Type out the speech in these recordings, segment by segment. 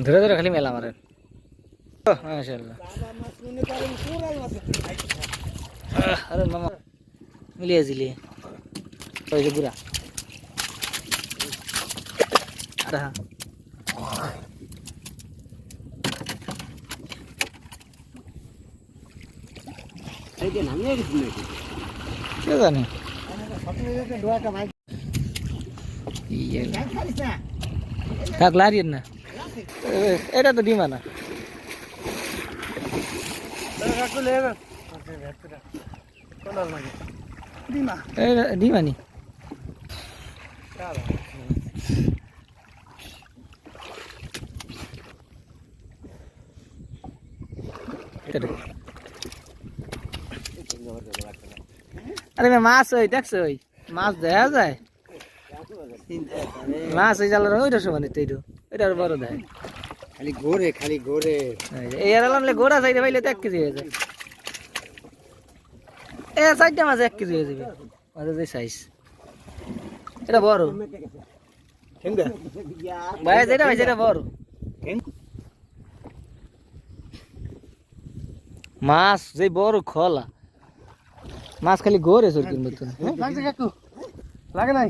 ধরে ধরে খালি মেলা মারেন মাশাআল্লাহ আহ, আরে মামা মিলিয়ে দিলি ওই যে বুড়া আরে হ্যাঁ কে জানে ইয়ে না। থাক লারিয়েন না এ- এটা তো ডিমা না এটা ডিমা নি এটা দেখো। আরে মাছ ওই, দেখছ ওই? মাছ দেখা যায়? মাছ ওই জালের ওইটা সমান এইটো এটা আরও বড় দেয়। খালি ঘোরে খালি ঘোরে। এই আর আলামলে গোড়া সাইডে পাইলে তো এক কেজি হয়ে যায়। এ সাইডটা মাছ এক কেজি হয়ে যাবে। মাছের যে সাইজ এটা বড়। ভাই যেটা ভাই যেটা বড়। মাছ যে বড় খোলা। মাছ খালি গোরে সরকির মতন লাগে নাই?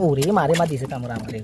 ওরে মারে মা দিছে কামড় আমারে